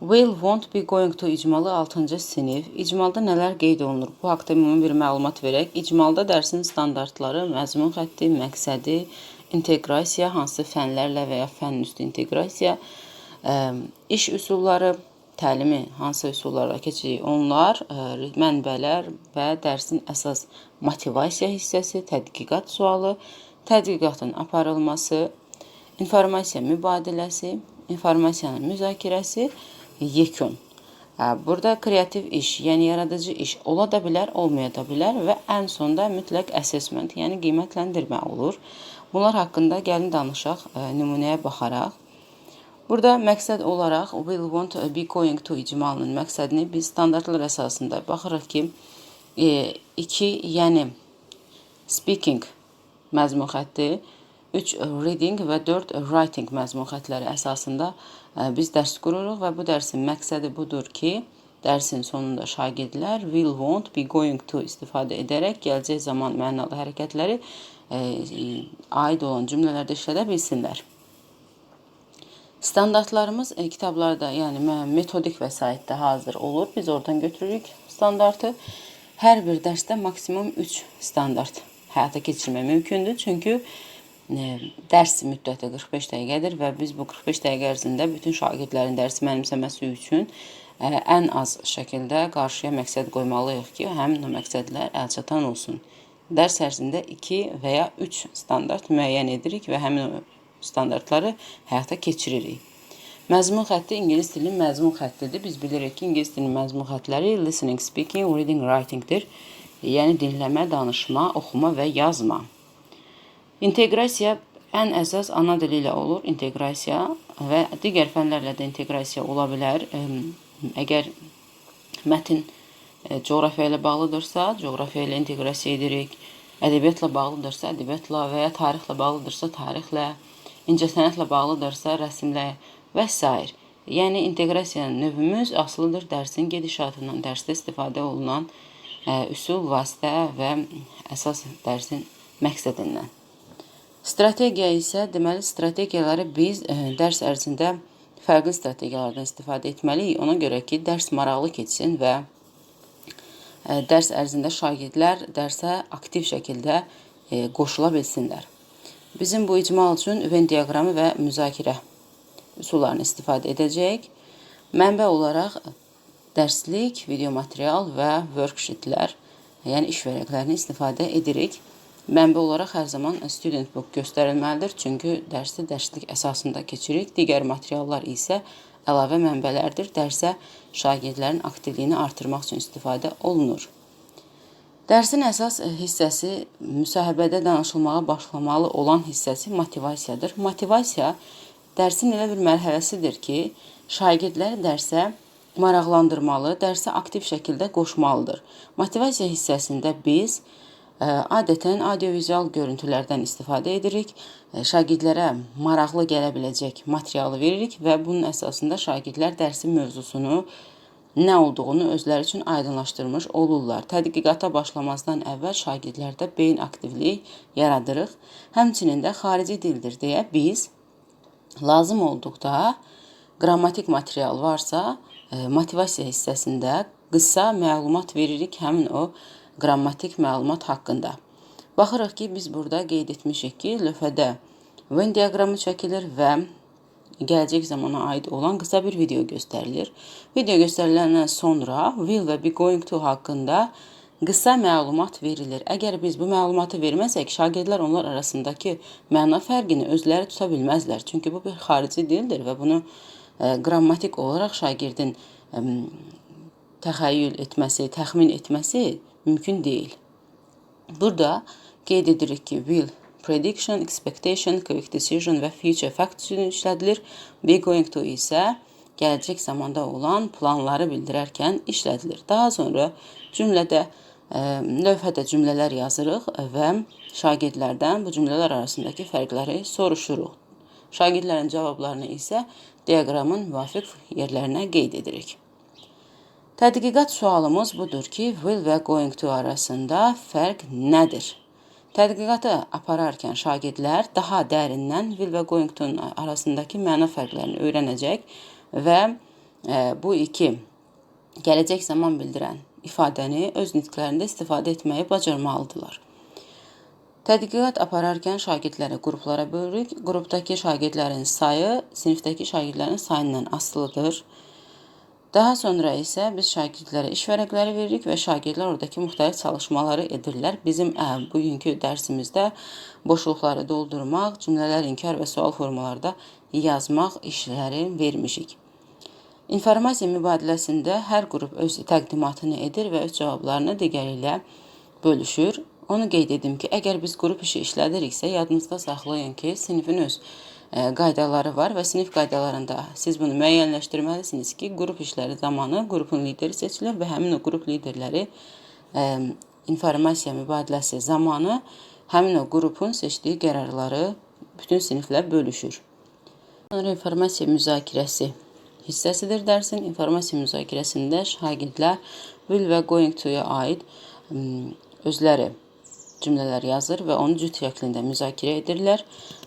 Will won't be going to icmalı 6-cı sinif. İcmalda nələr qeyd olunur? Bu haqda ümumi bir məlumat verək. İcmalda dərsin standartları, məzmun xətti, məqsədi, inteqrasiya, hansı fənlərlə və ya fənn üstü inteqrasiya, iş üsulları, təlimi hansı üsullarla keçirik onlar, mənbələr və dərsin əsas motivasiya hissəsi, tədqiqat sualı, tədqiqatın aparılması, informasiya mübadiləsi, informasiyanın müzakirəsi, yekun. Burada kreativ iş, yəni yaradıcı iş ola da bilər, olmaya da bilər və ən sonda mütləq assessment, yəni qiymətləndirmə olur. Bunlar haqqında gəlin danışaq ə, nümunəyə baxaraq. Burada məqsəd olaraq will want to be going to icmalının məqsədini biz standartlar əsasında baxırıq ki, 2, yəni speaking məzmun xətti, 3 reading və 4 writing məzmun xəttləri əsasında biz dərs qururuq və bu dərsin məqsədi budur ki, dərsin sonunda şagirdlər will won't be going to istifadə edərək gələcək zaman mənalı hərəkətləri ə, aid olan cümlələrdə işlədə bilsinlər. Standartlarımız e, kitablarda, yəni metodik vəsaitdə hazır olur. Biz oradan götürürük standartı. Hər bir dərsdə maksimum 3 standart həyata keçirmək mümkündür. Çünki e, dərs müddəti 45 dəqiqədir və biz bu 45 dəqiqə ərzində bütün şagirdlərin dərsi mənimsəməsi üçün e, ən az şəkildə qarşıya məqsəd qoymalıyıq ki, həmin o məqsədlər əlçatan olsun. Dərs ərzində 2 və ya 3 standart müəyyən edirik və həmin o standartları həyata keçiririk. Məzmun xətti ingilis dilinin məzmun xəttidir. Biz bilirik ki, ingilis dilinin məzmun xəttləri listening, speaking, reading, writingdir. Yəni dinləmə, danışma, oxuma və yazma. İnteqrasiya ən əsas ana dili ilə olur. İnteqrasiya və digər fənlərlə də inteqrasiya ola bilər. Əm, Əgər mətn e, coğrafiya ilə bağlıdırsa, coğrafiya ilə inteqrasiya edirik. Ədəbiyyatla bağlıdırsa, ədəbiyyatla və ya tarixlə bağlıdırsa, tarixlə, incəsənətlə bağlıdırsa, rəsmlə və s. Yəni inteqrasiyanın növümüz asılıdır dərsin gedişatından, dərsdə istifadə olunan ə, üsul, vasitə və əsas dərsin məqsədindən. Strategiya isə deməli strategiyaları biz ə, dərs ərzində fərqli strategiyalardan istifadə etməliyik. Ona görə ki, dərs maraqlı keçsin və ə, dərs ərzində şagirdlər dərsə aktiv şəkildə ə, qoşula bilsinlər. Bizim bu icmal üçün Venn diaqramı və müzakirə üsullarını istifadə edəcəyik. Mənbə olaraq dərslik, video material və worksheetlər, yəni iş vərəqlərini istifadə edirik. Mənbə olaraq hər zaman student book göstərilməlidir, çünki dərsi dərslik əsasında keçirik. Digər materiallar isə əlavə mənbələrdir. Dərsə şagirdlərin aktivliyini artırmaq üçün istifadə olunur. Dərsin əsas e, hissəsi müsahibədə danışılmağa başlamalı olan hissəsi motivasiyadır. Motivasiya dərsin elə bir mərhələsidir ki, şagirdlər dərsə maraqlandırmalı, dərsə aktiv şəkildə qoşmalıdır. Motivasiya hissəsində biz adətən audiovizual görüntülərdən istifadə edirik. Ə, Şagirdlərə maraqlı gələ biləcək materialı veririk və bunun əsasında şagirdlər dərsin mövzusunu nə olduğunu özləri üçün aydınlaşdırmış olurlar. Tədqiqata başlamazdan əvvəl şagirdlərdə beyin aktivliyi yaradırıq. Həmçinin də xarici dildir deyə biz lazım olduqda qrammatik material varsa, e, motivasiya hissəsində qısa məlumat veririk həmin o qrammatik məlumat haqqında. Baxırıq ki, biz burada qeyd etmişik ki, lövhədə Venn diaqramı çəkilir və gələcək zamana aid olan qısa bir video göstərilir. Video göstəriləndən sonra will və be going to haqqında qısa məlumat verilir. Əgər biz bu məlumatı verməsək, şagirdlər onlar arasındakı məna fərqini özləri tuta bilməzlər. Çünki bu bir xarici dildir və bunu ə, qrammatik olaraq şagirdin ə, təxəyyül etməsi, təxmin etməsi mümkün deyil. Burada qeyd edirik ki, will prediction, expectation, quick decision və future fact üçün işlədilir. Be going to isə gələcək zamanda olan planları bildirərkən işlədilir. Daha sonra cümlədə ə, lövhədə cümlələr yazırıq və şagirdlərdən bu cümlələr arasındakı fərqləri soruşuruq. Şagirdlərin cavablarını isə diaqramın müvafiq yerlərinə qeyd edirik. Tədqiqat sualımız budur ki, will və going to arasında fərq nədir? Tədqiqatı apararkən şagirdlər daha dərindən will və going to arasındakı məna fərqlərini öyrənəcək və e, bu iki gələcək zaman bildirən ifadəni öz nitqlərində istifadə etməyi bacarmalıdırlar. Tədqiqat apararkən şagirdləri qruplara bölürük. Qrupdakı şagirdlərin sayı sinifdəki şagirdlərin sayından asılıdır. Daha sonra isə biz şagirdlərə iş vərəqləri veririk və şagirdlər oradakı müxtəlif çalışmaları edirlər. Bizim ə, bugünkü dərsimizdə boşluqları doldurmaq, cümlələr inkar və sual formalarda yazmaq işləri vermişik. İnformasiya mübadiləsində hər qrup öz təqdimatını edir və öz cavablarını digəri ilə bölüşür. Onu qeyd edim ki, əgər biz qrup işi işlədiriksə, yadınızda saxlayın ki, sinifin öz qaydaları var və sinif qaydalarında siz bunu müəyyənləşdirməlisiniz ki, qrup işləri zamanı qrupun lideri seçilir və həmin o qrup liderləri e, informasiya mübadiləsi zamanı həmin o qrupun seçdiyi qərarları bütün siniflə bölüşür. Sonra informasiya müzakirəsi hissəsidir dərsin. İnformasiya müzakirəsində şagirdlər will və going to-ya aid özləri cümlələr yazır və onu cüt şəklində müzakirə edirlər.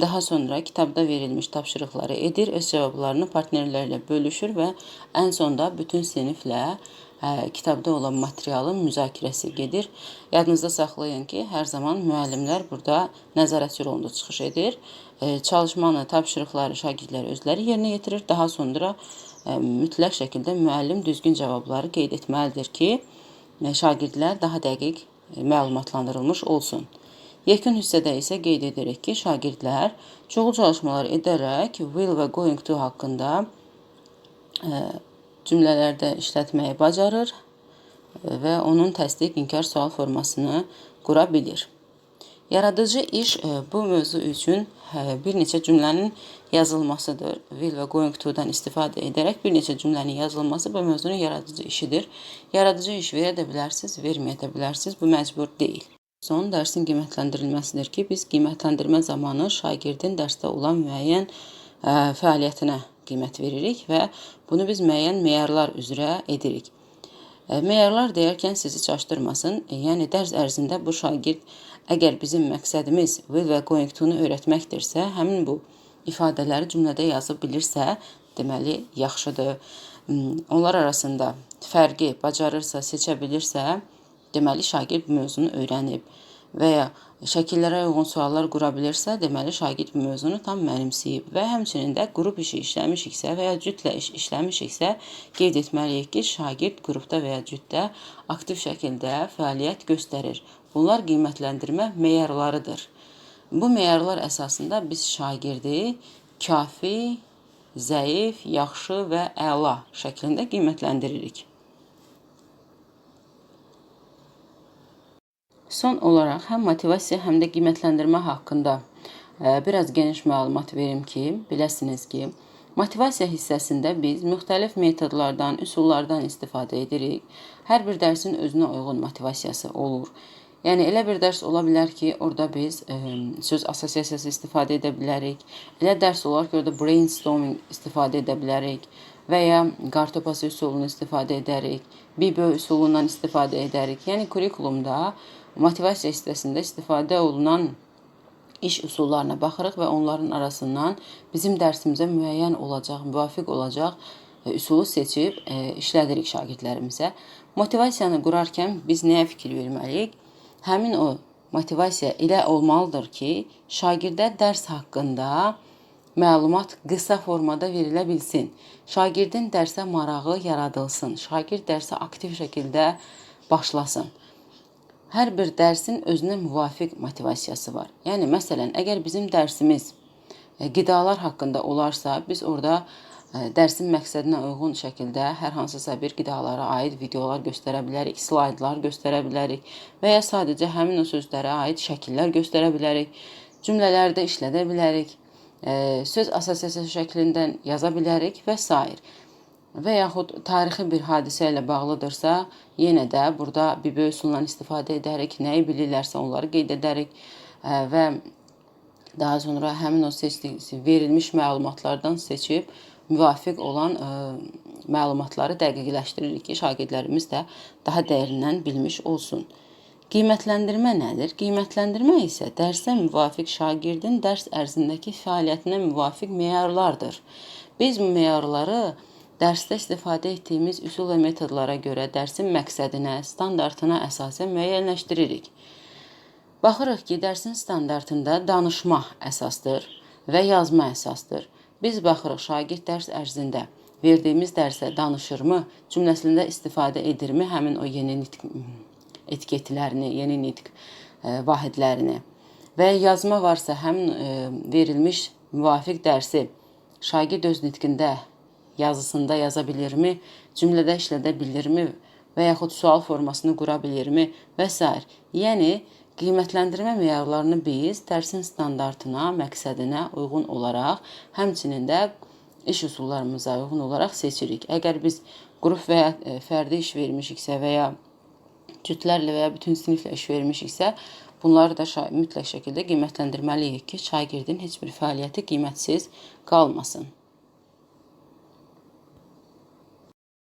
Daha sonra kitabda verilmiş tapşırıqları edir, öz cavablarını partnerlərlə bölüşür və ən sonda bütün siniflə ə, kitabda olan materialın müzakirəsi gedir. Yadınızda saxlayın ki, hər zaman müəllimlər burada nəzarətçi rolunda çıxış edir. Ə, çalışmanı, tapşırıqları şagirdlər özləri yerinə yetirir. Daha sonra ə, mütləq şəkildə müəllim düzgün cavabları qeyd etməlidir ki, şagirdlər daha dəqiq məlumatlandırılmış olsun. Yekun hissədə isə qeyd edirik ki, şagirdlər çoxlu çalışmalar edərək will və going to haqqında ə, cümlələrdə işlətməyi bacarır və onun təsdiq inkar sual formasını qura bilir. Yaradıcı iş bu mövzu üçün bir neçə cümlənin yazılmasıdır. Will və going to-dan istifadə edərək bir neçə cümlənin yazılması bu mövzunun yaradıcı işidir. Yaradıcı iş verə də bilərsiniz, verməyə də bilərsiniz. Bu məcbur deyil. Son dərsin qiymətləndirilməsidir ki, biz qiymətləndirmə zamanı şagirdin dərsdə olan müəyyən ə, fəaliyyətinə qiymət veririk və bunu biz müəyyən meyarlar üzrə edirik. Meyarlar deyərkən sizi çaşdırmasın. Yəni dərs ərzində bu şagird əgər bizim məqsədimiz will və to-nu öyrətməkdirsə, həmin bu ifadələri cümlədə yazıb bilirsə, deməli yaxşıdır. Hmm, onlar arasında fərqi bacarırsa, seçə bilirsə, deməli şagird mövzunu öyrənib və ya şəkillərə uyğun suallar qura bilirsə, deməli şagird bu mövzunu tam mənimsəyib və həmçinin də qrup işi işləmişiksə və ya cütlə iş işləmişiksə, qeyd etməliyik ki, şagird qrupda və ya cütdə aktiv şəkildə fəaliyyət göstərir. Bunlar qiymətləndirmə meyarlarıdır. Bu meyarlar əsasında biz şagirdi kafi, zəif, yaxşı və əla şəklində qiymətləndiririk. Son olaraq həm motivasiya, həm də qiymətləndirmə haqqında e, biraz geniş məlumat verim ki, biləsiniz ki, motivasiya hissəsində biz müxtəlif metodlardan, üsullardan istifadə edirik. Hər bir dərsin özünə uyğun motivasiyası olur. Yəni elə bir dərs ola bilər ki, orada biz ə, söz assosiasiyası istifadə edə bilərik. Elə dərs olar ki, orada brainstorming istifadə edə bilərik və ya qartopası üsulunu istifadə edərik, BIBÖ üsulundan istifadə edərik. Yəni kurikulumda motivasiya hissəsində istifadə olunan iş üsullarına baxırıq və onların arasından bizim dərsimizə müəyyən olacaq, müvafiq olacaq üsulu seçib ə, işlədirik şagirdlərimizə. Motivasiyanı qurarkən biz nəyə fikir verməliyik? həmin o motivasiya elə olmalıdır ki, şagirdə dərs haqqında məlumat qısa formada verilə bilsin. Şagirdin dərsə marağı yaradılsın. Şagird dərsə aktiv şəkildə başlasın. Hər bir dərsin özünə müvafiq motivasiyası var. Yəni məsələn, əgər bizim dərsimiz e, qidalar haqqında olarsa, biz orada dərsin məqsədinə uyğun şəkildə hər hansısa bir qidalara aid videolar göstərə bilərik, slaydlar göstərə bilərik və ya sadəcə həmin o sözlərə aid şəkillər göstərə bilərik, cümlələrdə işlədə bilərik, söz assosiasiyası şəklindən yaza bilərik və s. və yaxud tarixi bir hadisə ilə bağlıdırsa, yenə də burada bir böyüsündən istifadə edərək, nəyi bilirlərsə onları qeyd edərik və daha sonra həmin o seçdiyi verilmiş məlumatlardan seçib müvafiq olan ə, e, məlumatları dəqiqləşdiririk ki, şagirdlərimiz də daha dərindən bilmiş olsun. Qiymətləndirmə nədir? Qiymətləndirmə isə dərsə müvafiq şagirdin dərs ərzindəki fəaliyyətinə müvafiq meyarlardır. Biz bu meyarları Dərsdə istifadə etdiyimiz üsul və metodlara görə dərsin məqsədinə, standartına əsasən müəyyənləşdiririk. Baxırıq ki, dərsin standartında danışma əsasdır və yazma əsasdır. Biz baxırıq şagird dərs ərzində verdiyimiz dərsə danışırmı, cümləsində istifadə edirmi həmin o yeni nitq etiketlərini, yeni nitq e, vahidlərini və yazma varsa həmin e, verilmiş müvafiq dərsi şagird öz nitqində yazısında yaza bilirmi, cümlədə işlədə bilirmi və yaxud sual formasını qura bilirmi və s. Yəni qiymətləndirmə meyarlarını biz dərsin standartına, məqsədinə uyğun olaraq, həmçinin də iş üsullarımıza uyğun olaraq seçirik. Əgər biz qrup və ya e, fərdi iş vermişiksə və ya cütlərlə və ya bütün siniflə iş vermişiksə, bunları da mütləq şəkildə qiymətləndirməliyik ki, şagirdin heç bir fəaliyyəti qiymətsiz qalmasın.